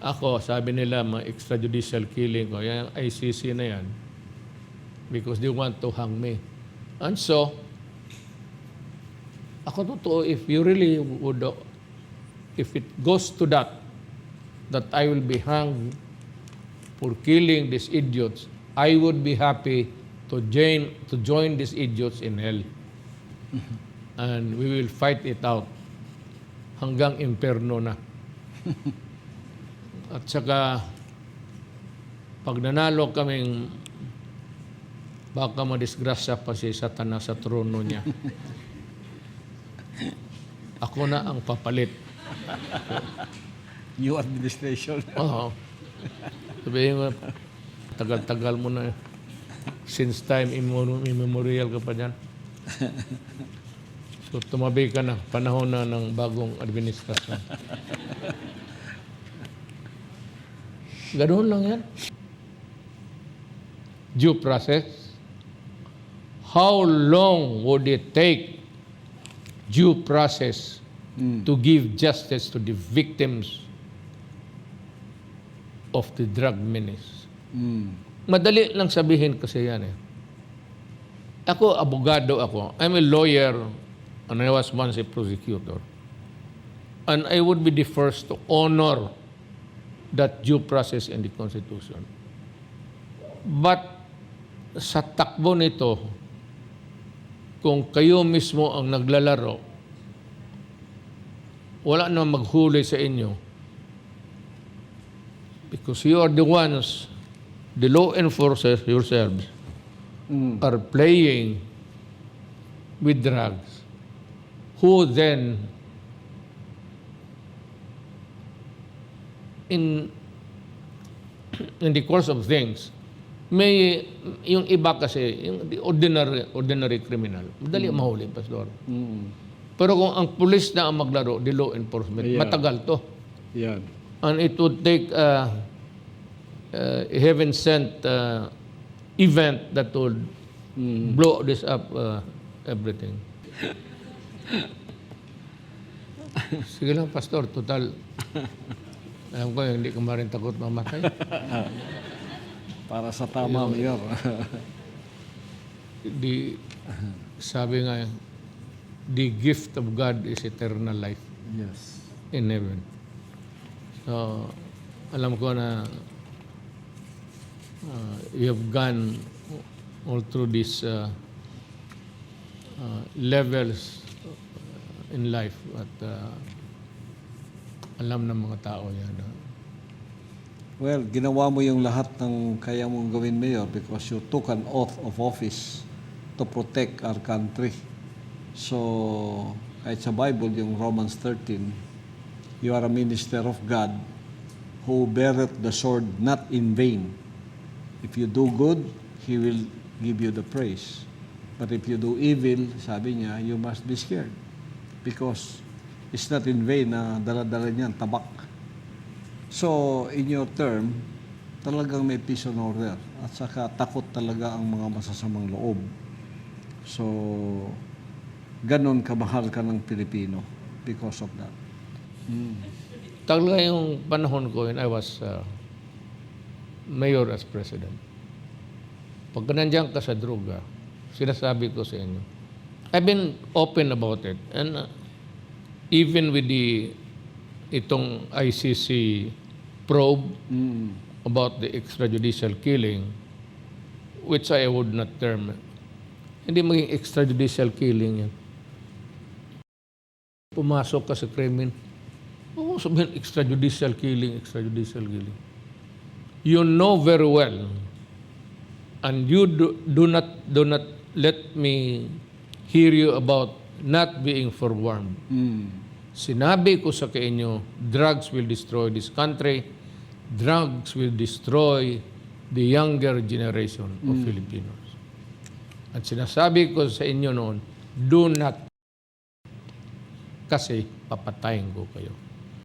ako, sabi nila, mga extrajudicial killing ko, yan ang ICC na yan, because they want to hang me. And so, ako totoo, if you really would, if it goes to that, that I will be hanged for killing these idiots, I would be happy to join, to join these idiots in hell. And we will fight it out hanggang imperno na. At saka, pag nanalo kaming baka madisgrasya pa si Satanas sa trono niya. Ako na ang papalit. New administration. Oo. Sabihin mo, tagal-tagal mo na. Since time immemor- immemorial ka pa dyan. So tumabi ka na, panahon na ng bagong administrasyon. Ganoon lang yan. Due process. How long would it take due process to give justice to the victims of the drug menace? Mm. Madali lang sabihin kasi yan eh. Ako, abogado ako. I'm a lawyer and I was once a prosecutor. And I would be the first to honor that due process in the Constitution. But sa takbo nito, kung kayo mismo ang naglalaro, wala na maghuli sa inyo because you are the ones, the law enforcers yourselves, Mm. are playing with drugs, who then, in in the course of things, may yung iba kasi, yung the ordinary ordinary criminal, madali mahuli, pastor. Mm. Pero kung ang pulis na ang maglaro, the law enforcement, Yeah. matagal to. Yan. And it would take uh, uh, heaven-sent uh, event that would blow this up, uh, everything. Sige lang, Pastor. Total, alam ko, hindi ka marin takot mamatay. Para sa tama, Mayor. Di, sabi nga, the gift of God is eternal life yes. in heaven. So, alam ko na uh, you have gone all through these uh, uh, levels in life at uh, alam ng mga tao yan. uh, Well, ginawa mo yung lahat ng kaya mong gawin, Mayor, because you took an oath of office to protect our country. So, kahit sa Bible, yung Romans 13, you are a minister of God who beareth the sword not in vain. If you do good, He will give you the praise. But if you do evil, sabi niya, you must be scared. Because it's not in vain na dala-dala niyan, tabak. So, in your term, talagang may peace and order. At saka takot talaga ang mga masasamang loob. So, ganon kamahal ka ng Pilipino because of that. Talaga yung panahon ko when I was uh, mayor as president. Pag nandiyan ka sa droga, sinasabi ko sa inyo, I've been open about it. And uh, even with the itong ICC probe Mm. about the extrajudicial killing, which I would not term, hindi maging extrajudicial killing yan. Pumasok ka sa krimen, Oo, sabihin extrajudicial killing, extrajudicial killing. You know very well, and you do, do not do not let me hear you about not being forewarned. Mm. Sinabi ko sa inyo, drugs will destroy this country. Drugs will destroy the younger generation of Filipinos. At sinasabi ko sa inyo noon, do not kasi papatayin ko kayo.